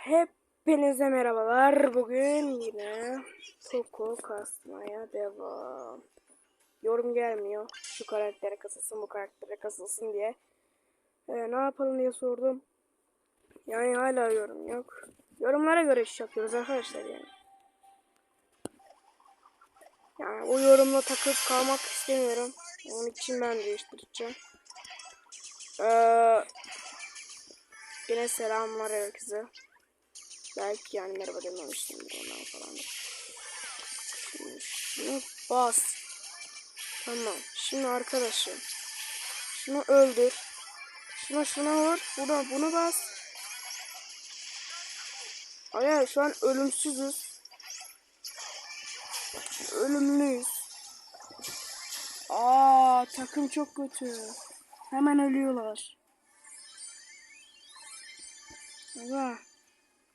Hepinize merhabalar. Bugün yine Poco kasmaya devam. Yorum gelmiyor. Şu karaktere kasılsın, bu karaktere kasılsın diye. Ee, ne yapalım diye sordum. Yani hala yorum yok. Yorumlara göre iş yapıyoruz arkadaşlar yani. Yani o yorumla takıp kalmak istemiyorum. Onun için ben değiştireceğim. Ee, yine selamlar herkese. Belki yani merhaba dememiştimdir ondan falan. Şimdi şunu bas. Tamam. Şimdi arkadaşım. Şunu öldür. Şuna şuna vur. Buna bunu bas. Ay şu an ölümsüzüz. Ölümlüyüz. Aa takım çok kötü. Hemen ölüyorlar. Aga.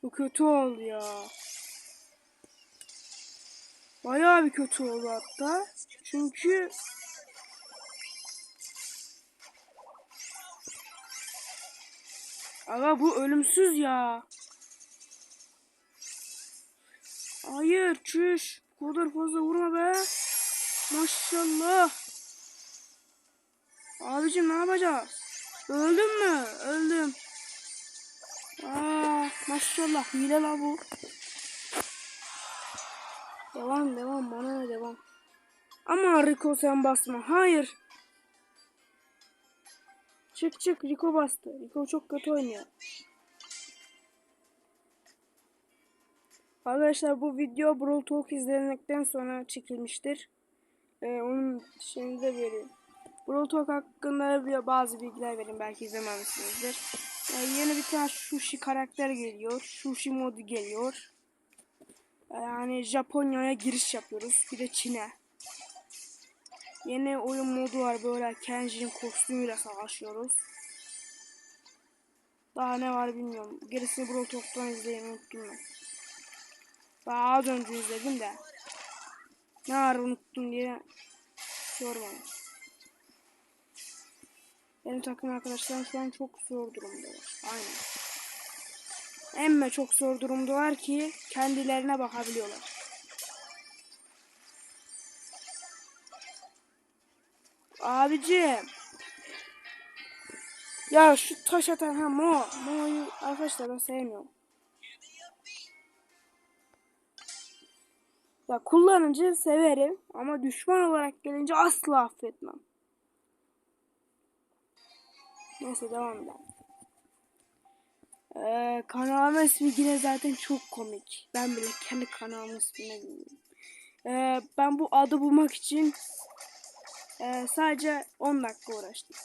Bu kötü oldu ya. Bayağı bir kötü oldu hatta. Çünkü Aga bu ölümsüz ya. Hayır çüş. Bu kadar fazla vurma be. Maşallah. Abicim ne yapacağız? Öldüm mü? Öldüm. Aa, maşallah hile la bu. Devam devam bana ne devam. Ama Rico sen basma. Hayır. Çık çık Rico bastı. Rico çok kötü oynuyor. Arkadaşlar bu video Brawl Talk izlendikten sonra çekilmiştir. Ee, onun şeyini de vereyim. Brawl Talk hakkında bazı bilgiler vereyim belki izlememişsinizdir. Ee, yeni bir tane sushi karakter geliyor. Sushi modu geliyor. Ee, yani Japonya'ya giriş yapıyoruz. Bir de Çin'e. Yeni oyun modu var böyle Kenji'nin kostümüyle savaşıyoruz. Daha ne var bilmiyorum. Gerisini Brawl Talk'tan izleyin unuttum ben. Daha az önce izledim de. Ne ara unuttum diye sormayın. Benim takım arkadaşlarım şu an çok zor durumdalar. Aynen. Emme çok zor durumdalar ki kendilerine bakabiliyorlar. Abicim. Ya şu taş atan ha Mo. Mo'yu arkadaşlar ben sevmiyorum. Ya kullanınca severim ama düşman olarak gelince asla affetmem. Neyse devam edelim. Ee, kanalımın ismi yine zaten çok komik. Ben bile kendi kanalımın ismini bilmiyorum. Ee, ben bu adı bulmak için e, sadece 10 dakika uğraştım.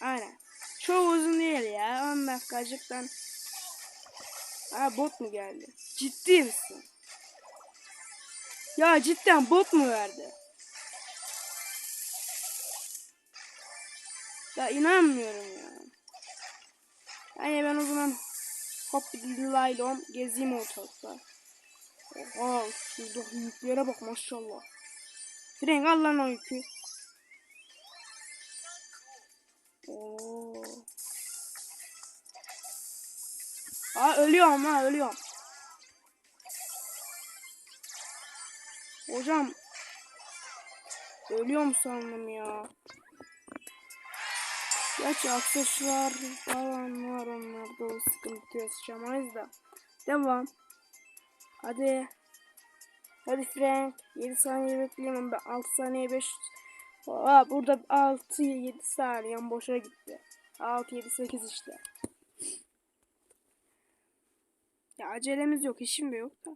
Aynen. Çok uzun değil ya. 10 dakikacıktan. Ha bot mu geldi? Ciddi misin? Ya cidden bot mu verdi? Ya inanmıyorum ya. Yani ben o zaman hop laylon gezeyim ortalıkta. Oha şurada yüklere bak maşallah. Frenk al lan o yükü. Oo. Aa ölüyorum ha ölüyorum. Hocam ölüyorum sandım ya. Gerçi aksesuar falan var onlarda o sıkıntı yaşamayız da. Devam. Hadi. Hadi Frank. 7 saniye bekliyorum. Ben 6 saniye 5. Aa, burada 6 7 saniye boşa gitti. 6 7 8 işte. Ya acelemiz yok, işim de yok da.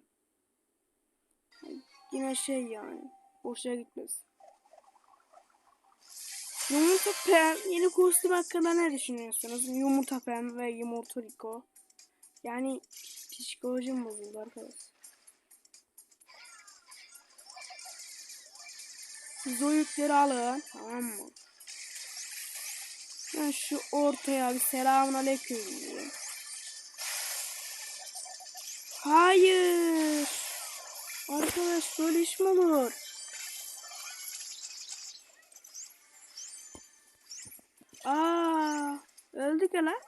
Yine şey yani. Boşa gitmesin. Yumurta Pem yeni kostüm hakkında ne düşünüyorsunuz? Yumurta Pem ve Yumurta Rico. Yani psikolojim bozuldu arkadaş. Siz o yükleri alın. Tamam mı? Ben şu ortaya bir selamun aleyküm diyeyim. Hayır. Arkadaş böyle iş mi olur? Aa, öldük ya lan.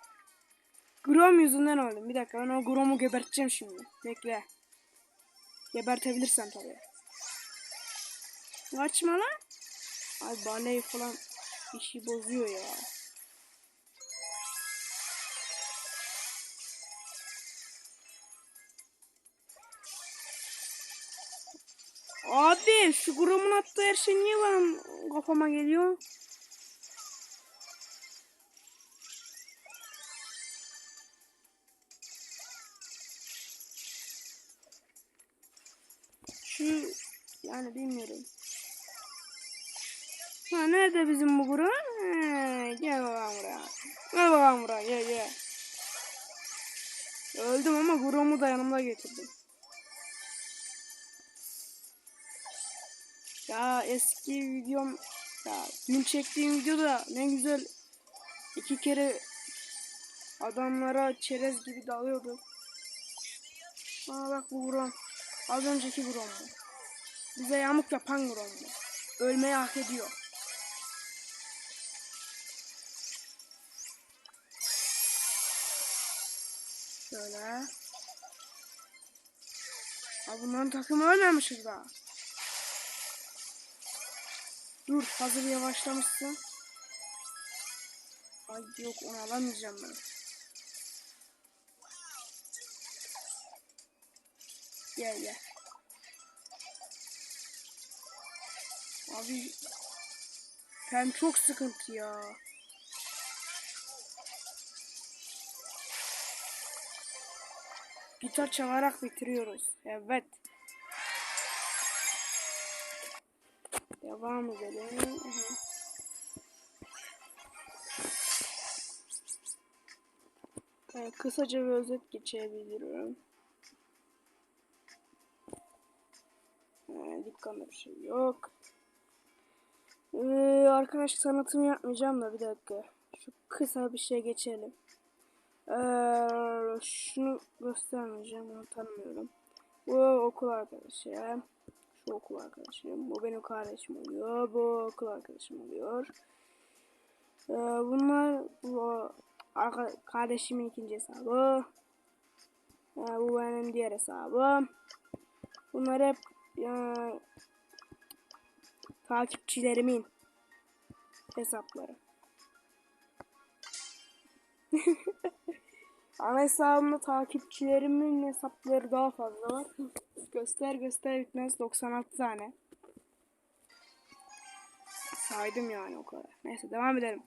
Grom yüzünden öldüm. Bir dakika ben o Grom'u geberteceğim şimdi. Bekle. Gebertebilirsen tabii. Kaçma lan. Ay baley falan işi bozuyor ya. Abi şu Grom'un attığı her şey niye benim kafama geliyor? Şu yani bilmiyorum. Ha nerede bizim bu? He, gel bakalım buraya. Gel bakalım buraya gel gel. Öldüm ama Grom'u da yanımda getirdim. Ya eski videom ya dün çektiğim videoda ne güzel iki kere adamlara çerez gibi dalıyordu. Aa bak bu Grom. Az önceki Grom bu. Bize yamuk yapan Grom bu. Ölmeyi hak ediyor. Şöyle. Aa, bunların takımı ölmemişiz daha. Dur hazır yavaşlamışsın. Ay yok onu alamayacağım ben. Gel gel. Abi ben çok sıkıntı ya. Gitar çalarak bitiriyoruz. Evet. Devam edelim. Aha. Evet, kısaca bir özet geçebilirim. Dükkanda bir şey yok. Ee, arkadaş tanıtım yapmayacağım da bir dakika. Şu kısa bir şey geçelim. Ee, şunu göstermeyeceğim. Onu tanımıyorum. Bu okul arkadaşı. Şu okul arkadaşım. Bu benim kardeşim oluyor. Bu okul arkadaşım oluyor. Ee, bunlar bu kardeşimin ikinci hesabı. Ee, bu benim diğer hesabım. Bunlar hep e, takipçilerimin hesapları. Ana hesabımda takipçilerimin hesapları daha fazla var. göster göster bitmez 96 tane. Saydım yani o kadar. Neyse devam edelim.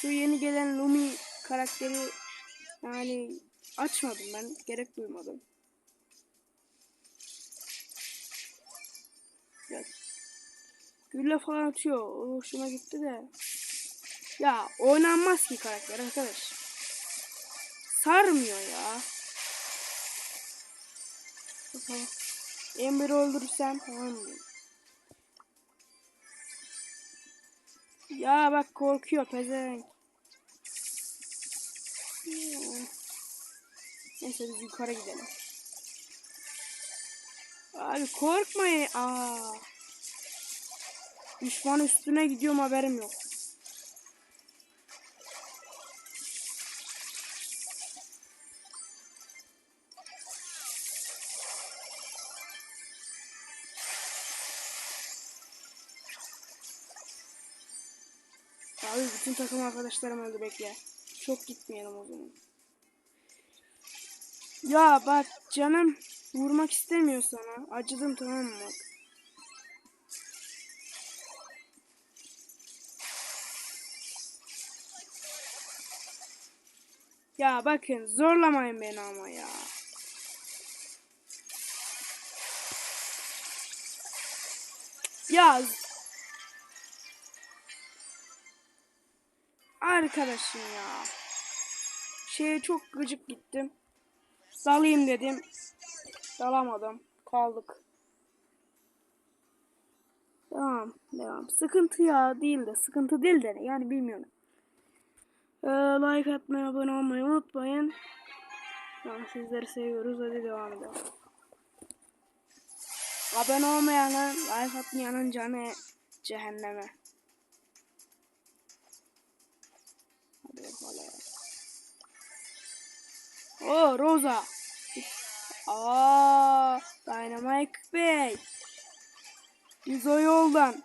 Şu yeni gelen Lumi karakteri yani açmadım ben. Gerek duymadım. Ya, gülle falan atıyor. O hoşuma gitti de. Ya oynanmaz ki karakter arkadaş. Sarmıyor ya. Bakalım. Ember'i öldürürsem tamam mı? Ya bak korkuyor pezevenk. Neyse biz yukarı gidelim. Abi korkmayın. Aa. Düşman üstüne gidiyorum haberim yok. Abi bütün takım arkadaşlarım öldü bekle. Çok gitmeyelim o zaman. Ya bak canım vurmak istemiyor sana. Acıdım tamam mı. Ya bakın zorlamayın beni ama ya. Ya Arkadaşım ya. Şeye çok gıcık gittim. Dalayım dedim. Dalamadım. Kaldık. Devam. Devam. Sıkıntı ya değil de. Sıkıntı değil de. Yani bilmiyorum. Ee, like atmayı, abone olmayı unutmayın. Yani sizleri seviyoruz. Hadi devam edelim. Abone olmayanın, like atmayanın canı cehenneme. Hadi bakalım. O Rosa. Aa, Dynamite Bey. Biz o yoldan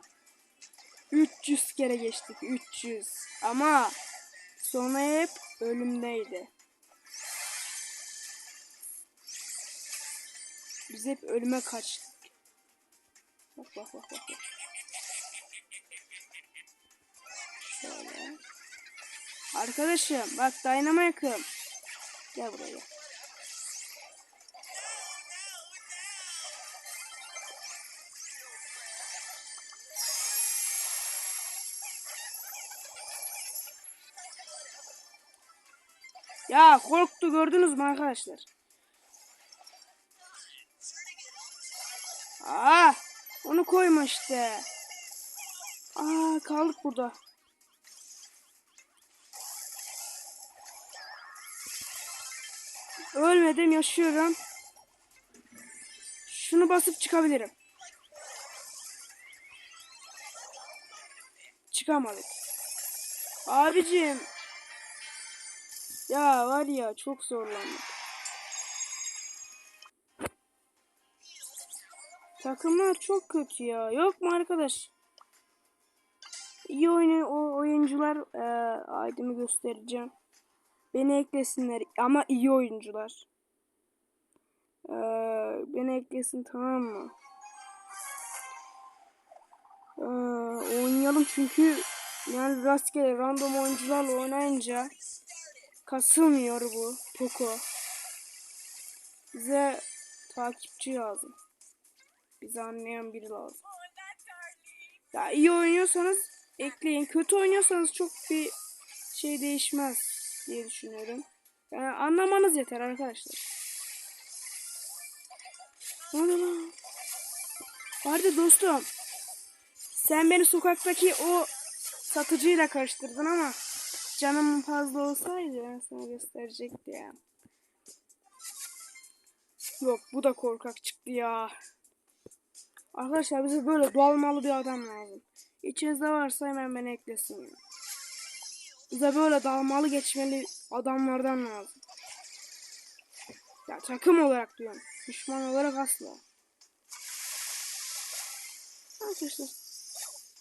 300 kere geçtik. 300. Ama sonu hep ölümdeydi. Biz hep ölüme kaçtık. Bak bak bak bak. bak. Şöyle. Arkadaşım bak Dynamite'ım. Gel buraya. Ya korktu gördünüz mü arkadaşlar? Aa, onu koyma işte. Aa, kaldık burada. Ölmedim, yaşıyorum. Şunu basıp çıkabilirim. Çıkamadık. Abicim. Ya var ya çok zorlandık. Takımlar çok kötü ya. Yok mu arkadaş? İyi oyunu o oyuncular e, aydımı göstereceğim. Beni eklesinler ama iyi oyuncular. E, beni eklesin tamam mı? E, oynayalım çünkü yani rastgele random oyuncularla oynayınca kasılmıyor bu Poco. Bize takipçi lazım. Bizi anlayan biri lazım. Ya iyi oynuyorsanız ekleyin. Kötü oynuyorsanız çok bir şey değişmez diye düşünüyorum. Yani anlamanız yeter arkadaşlar. Ana. Vardı dostum. Sen beni sokaktaki o satıcıyla karıştırdın ama canım fazla olsaydı ben sana gösterecekti ya. Yok bu da korkak çıktı ya. Arkadaşlar bize böyle dolmalı bir adam lazım. İçinizde varsa hemen beni eklesin. Bize böyle dalmalı geçmeli adamlardan lazım. Ya takım olarak diyorum. Düşman olarak asla. Arkadaşlar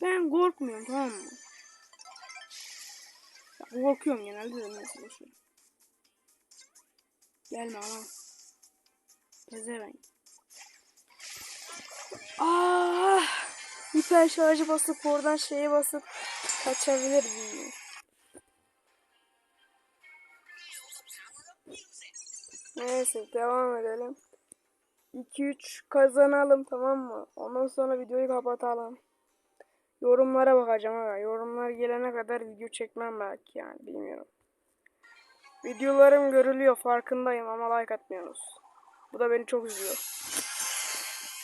ben korkmuyorum tamam mı? Ya, korkuyorum genelde de neyse boşver. Gelme ama. Pezevenk. Ah! Hiper şarjı basıp oradan şeye basıp kaçabilir miyim? Neyse devam edelim. 2-3 kazanalım tamam mı? Ondan sonra videoyu kapatalım. Yorumlara bakacağım aga. Yorumlar gelene kadar video çekmem belki yani bilmiyorum. Videolarım görülüyor farkındayım ama like atmıyorsunuz. Bu da beni çok üzüyor.